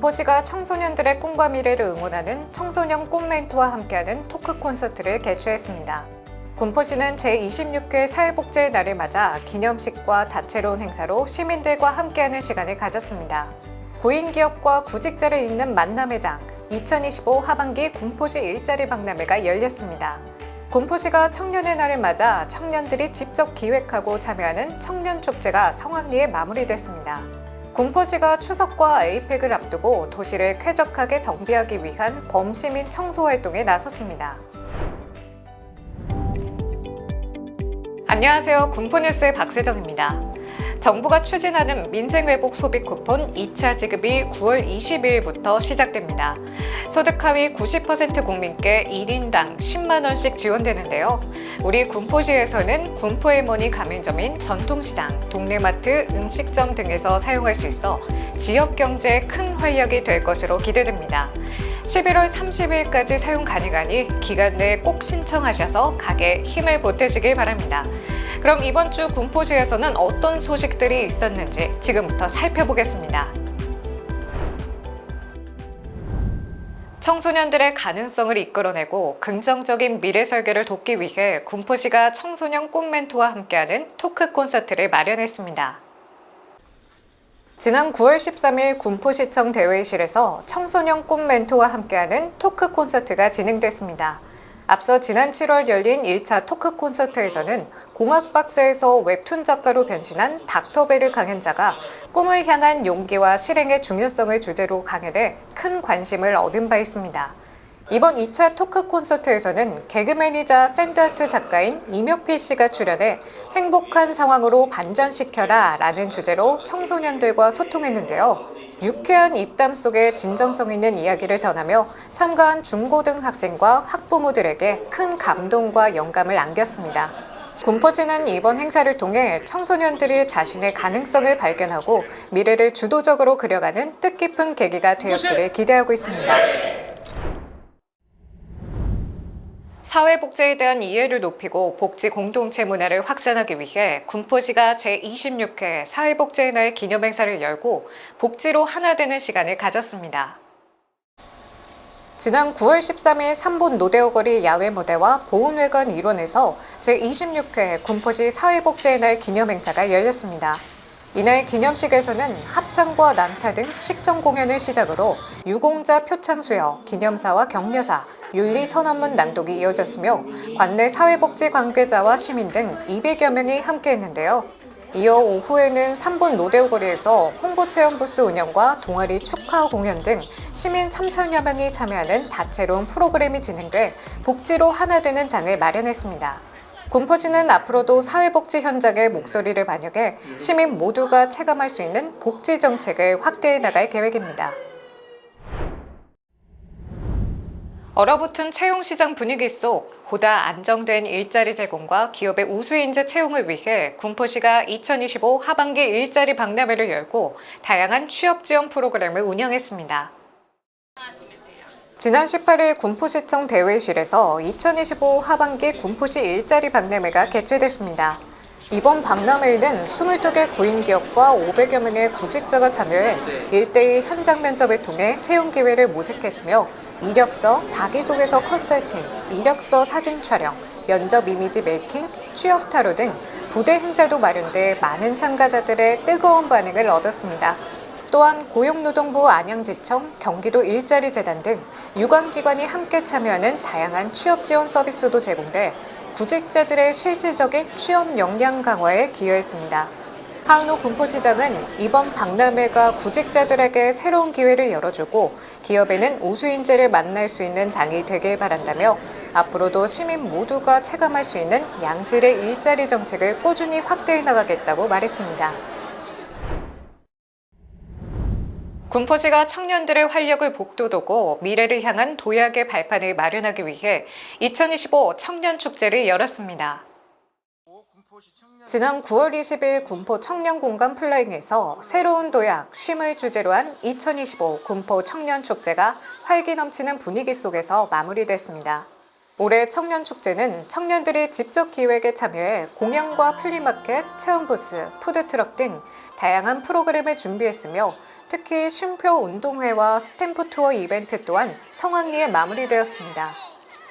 군포시가 청소년들의 꿈과 미래를 응원하는 청소년 꿈 멘토와 함께하는 토크 콘서트를 개최했습니다. 군포시는 제26회 사회복지의 날을 맞아 기념식과 다채로운 행사로 시민들과 함께하는 시간을 가졌습니다. 구인기업과 구직자를 잇는 만남의 장 2025 하반기 군포시 일자리 박람회가 열렸습니다. 군포시가 청년의 날을 맞아 청년들이 직접 기획하고 참여하는 청년 축제가 성황리에 마무리됐습니다. 군포시가 추석과 에이펙을 앞두고 도시를 쾌적하게 정비하기 위한 범시민 청소 활동에 나섰습니다. 안녕하세요. 군포뉴스의 박세정입니다. 정부가 추진하는 민생회복 소비 쿠폰 2차 지급이 9월 22일부터 시작됩니다. 소득 하위 90% 국민께 1인당 10만원씩 지원되는데요. 우리 군포시에서는 군포의머니 가맹점인 전통시장, 동네마트, 음식점 등에서 사용할 수 있어 지역 경제에 큰 활력이 될 것으로 기대됩니다. 11월 30일까지 사용 가능하니 기간 내에 꼭 신청하셔서 가게에 힘을 보태시길 바랍니다. 그럼 이번 주 군포시에서는 어떤 소식 들이 있었는지 지금부터 살펴보겠습니다. 청소년들의 가능성을 이끌어내고 긍정적인 미래 설계를 돕기 위해 군포시가 청소년 꿈 멘토와 함께하는 토크 콘서트를 마련했습니다. 지난 9월 13일 군포시청 대회실에서 청소년 꿈 멘토와 함께하는 토크 콘서트가 진행됐습니다. 앞서 지난 7월 열린 1차 토크 콘서트에서는 공학박사에서 웹툰 작가로 변신한 닥터벨을 강연자가 꿈을 향한 용기와 실행의 중요성을 주제로 강연해 큰 관심을 얻은 바 있습니다. 이번 2차 토크 콘서트에서는 개그맨이자 샌드아트 작가인 이명필 씨가 출연해 행복한 상황으로 반전시켜라 라는 주제로 청소년들과 소통했는데요. 유쾌한 입담 속에 진정성 있는 이야기를 전하며 참가한 중고등 학생과 학부모들에게 큰 감동과 영감을 안겼습니다. 군포시는 이번 행사를 통해 청소년들이 자신의 가능성을 발견하고 미래를 주도적으로 그려가는 뜻깊은 계기가 되었기를 기대하고 있습니다. 사회복지에 대한 이해를 높이고 복지 공동체 문화를 확산하기 위해 군포시가 제26회 사회복지의 날 기념행사를 열고 복지로 하나 되는 시간을 가졌습니다. 지난 9월 13일 3본 노대오 거리 야외 무대와 보훈회관 일원에서 제26회 군포시 사회복지의 날 기념행사가 열렸습니다. 이날 기념식에서는 합창과 난타 등 식전 공연을 시작으로 유공자 표창 수여, 기념사와 격려사, 윤리 선언문 낭독이 이어졌으며 관내 사회복지 관계자와 시민 등 200여 명이 함께했는데요. 이어 오후에는 3본 로데오 거리에서 홍보 체험 부스 운영과 동아리 축하 공연 등 시민 3천여 명이 참여하는 다채로운 프로그램이 진행돼 복지로 하나 되는 장을 마련했습니다. 군포시는 앞으로도 사회복지 현장의 목소리를 반영해 시민 모두가 체감할 수 있는 복지 정책을 확대해 나갈 계획입니다. 얼어붙은 채용시장 분위기 속 보다 안정된 일자리 제공과 기업의 우수인재 채용을 위해 군포시가 2025 하반기 일자리 박람회를 열고 다양한 취업 지원 프로그램을 운영했습니다. 지난 18일 군포시청 대회실에서 2025 하반기 군포시 일자리 박람회가 개최됐습니다. 이번 박람회에는 22개 구인기업과 500여 명의 구직자가 참여해 1대1 현장 면접을 통해 채용 기회를 모색했으며 이력서, 자기소개서 컨설팅, 이력서 사진 촬영, 면접 이미지 메이킹, 취업 타로 등 부대 행사도 마련돼 많은 참가자들의 뜨거운 반응을 얻었습니다. 또한 고용노동부 안양지청, 경기도 일자리재단 등 유관기관이 함께 참여하는 다양한 취업 지원 서비스도 제공돼 구직자들의 실질적인 취업 역량 강화에 기여했습니다. 하은호 군포시장은 이번 박람회가 구직자들에게 새로운 기회를 열어주고 기업에는 우수인재를 만날 수 있는 장이 되길 바란다며 앞으로도 시민 모두가 체감할 수 있는 양질의 일자리 정책을 꾸준히 확대해 나가겠다고 말했습니다. 군포시가 청년들의 활력을 복돋우고 미래를 향한 도약의 발판을 마련하기 위해 2025 청년 축제를 열었습니다. 지난 9월 20일 군포 청년공간 플라잉에서 새로운 도약, 쉼을 주제로 한 2025 군포 청년 축제가 활기 넘치는 분위기 속에서 마무리됐습니다. 올해 청년축제는 청년들이 직접 기획에 참여해 공연과 플리마켓, 체험부스, 푸드트럭 등 다양한 프로그램을 준비했으며 특히 쉼표 운동회와 스탬프 투어 이벤트 또한 성황리에 마무리되었습니다.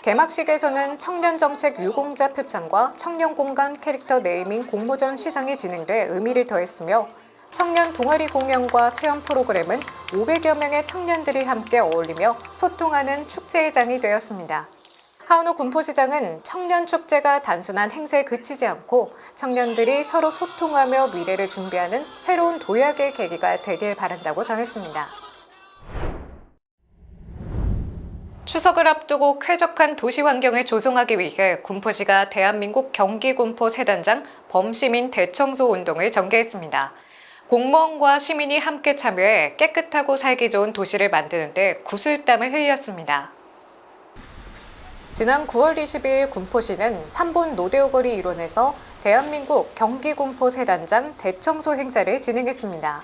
개막식에서는 청년정책 유공자 표창과 청년공간 캐릭터 네이밍 공모전 시상이 진행돼 의미를 더했으며 청년 동아리 공연과 체험 프로그램은 500여 명의 청년들이 함께 어울리며 소통하는 축제의 장이 되었습니다. 하은호 군포시장은 청년 축제가 단순한 행사에 그치지 않고 청년들이 서로 소통하며 미래를 준비하는 새로운 도약의 계기가 되길 바란다고 전했습니다. 추석을 앞두고 쾌적한 도시 환경을 조성하기 위해 군포시가 대한민국 경기군포 세단장 범시민 대청소 운동을 전개했습니다. 공무원과 시민이 함께 참여해 깨끗하고 살기 좋은 도시를 만드는데 구슬땀을 흘렸습니다. 지난 9월 22일 군포시는 3본 노대오거리 일원에서 대한민국 경기군포 세단장 대청소 행사를 진행했습니다.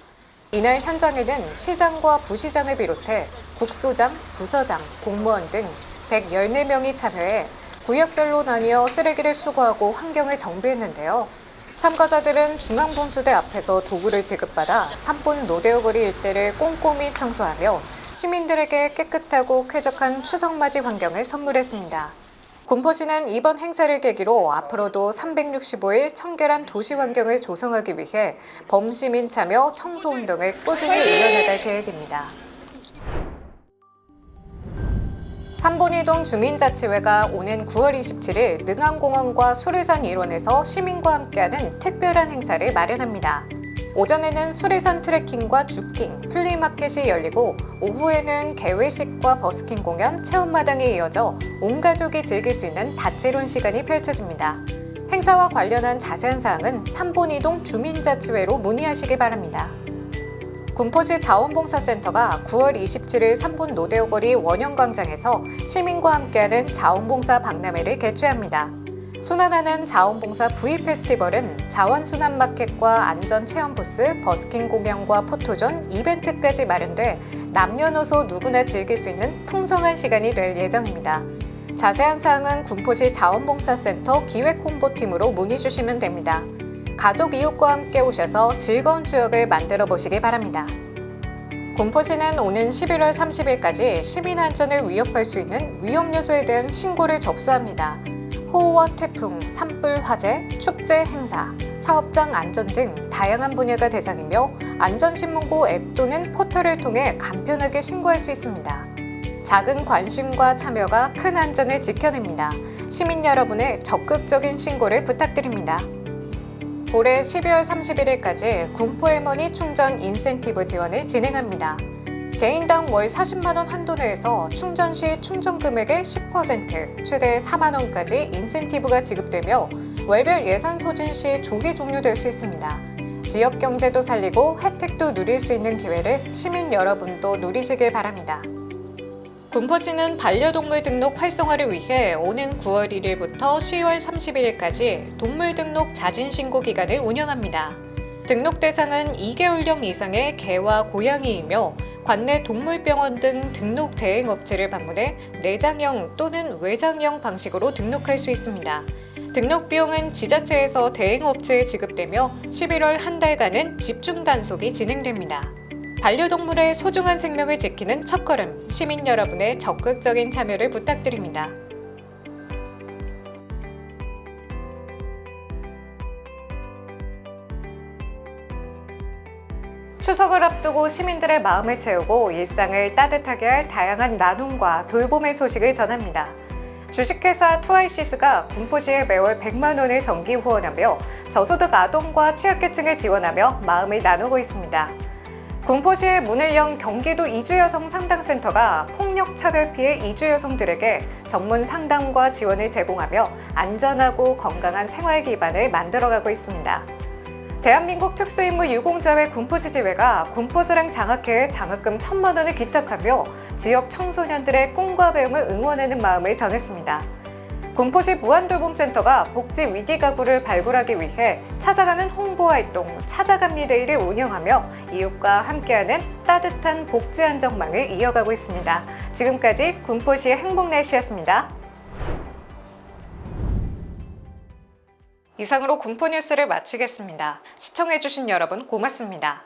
이날 현장에는 시장과 부시장을 비롯해 국소장, 부서장, 공무원 등 114명이 참여해 구역별로 나뉘어 쓰레기를 수거하고 환경을 정비했는데요. 참가자들은 중앙분수대 앞에서 도구를 지급받아 삼본 노대오 거리 일대를 꼼꼼히 청소하며 시민들에게 깨끗하고 쾌적한 추석맞이 환경을 선물했습니다. 군포시는 이번 행사를 계기로 앞으로도 365일 청결한 도시 환경을 조성하기 위해 범시민 참여 청소 운동을 꾸준히 이어나갈 계획입니다. 삼본이동 주민자치회가 오는 9월 27일 능암공원과 수리산 일원에서 시민과 함께하는 특별한 행사를 마련합니다. 오전에는 수리산 트레킹과 주킹, 플리마켓이 열리고 오후에는 개회식과 버스킹 공연, 체험마당이 이어져 온 가족이 즐길 수 있는 다채로운 시간이 펼쳐집니다. 행사와 관련한 자세한 사항은 삼본이동 주민자치회로 문의하시기 바랍니다. 군포시 자원봉사센터가 9월 27일 3분 노대오거리 원형광장에서 시민과 함께하는 자원봉사 박람회를 개최합니다. 순환하는 자원봉사 V 페스티벌은 자원순환 마켓과 안전체험 부스, 버스킹 공연과 포토존, 이벤트까지 마련돼 남녀노소 누구나 즐길 수 있는 풍성한 시간이 될 예정입니다. 자세한 사항은 군포시 자원봉사센터 기획 홍보팀으로 문의 주시면 됩니다. 가족 이웃과 함께 오셔서 즐거운 추억을 만들어 보시기 바랍니다. 군포시는 오는 11월 30일까지 시민 안전을 위협할 수 있는 위험 요소에 대한 신고를 접수합니다. 호우와 태풍, 산불 화재, 축제 행사, 사업장 안전 등 다양한 분야가 대상이며 안전신문고 앱 또는 포털을 통해 간편하게 신고할 수 있습니다. 작은 관심과 참여가 큰 안전을 지켜냅니다. 시민 여러분의 적극적인 신고를 부탁드립니다. 올해 12월 31일까지 군포에머니 충전 인센티브 지원을 진행합니다. 개인당 월 40만원 한도 내에서 충전 시 충전 금액의 10% 최대 4만원까지 인센티브가 지급되며 월별 예산 소진 시 조기 종료될 수 있습니다. 지역 경제도 살리고 혜택도 누릴 수 있는 기회를 시민 여러분도 누리시길 바랍니다. 군포시는 반려동물 등록 활성화를 위해 오는 9월 1일부터 10월 31일까지 동물 등록 자진 신고 기간을 운영합니다. 등록 대상은 2개월령 이상의 개와 고양이이며 관내 동물병원 등 등록 대행 업체를 방문해 내장형 또는 외장형 방식으로 등록할 수 있습니다. 등록 비용은 지자체에서 대행 업체에 지급되며 11월 한 달간은 집중 단속이 진행됩니다. 반려동물의 소중한 생명을 지키는 첫걸음, 시민 여러분의 적극적인 참여를 부탁드립니다. 추석을 앞두고 시민들의 마음을 채우고 일상을 따뜻하게 할 다양한 나눔과 돌봄의 소식을 전합니다. 주식회사 투아이시스가 군포시에 매월 100만 원을 정기 후원하며 저소득 아동과 취약계층을 지원하며 마음을 나누고 있습니다. 군포시의 문을 연 경기도 이주여성 상담센터가 폭력 차별 피해 이주 여성들에게 전문 상담과 지원을 제공하며 안전하고 건강한 생활 기반을 만들어가고 있습니다. 대한민국 특수임무 유공자회 군포시 지회가 군포자랑 장학회에 장학금 천만 원을 기탁하며 지역 청소년들의 꿈과 배움을 응원하는 마음을 전했습니다. 군포시 무한돌봄센터가 복지 위기 가구를 발굴하기 위해 찾아가는 홍보 활동 찾아갑니데이를 운영하며 이웃과 함께하는 따뜻한 복지 안정망을 이어가고 있습니다. 지금까지 군포시 행복 날씨였습니다. 이상으로 군포 뉴스를 마치겠습니다. 시청해주신 여러분 고맙습니다.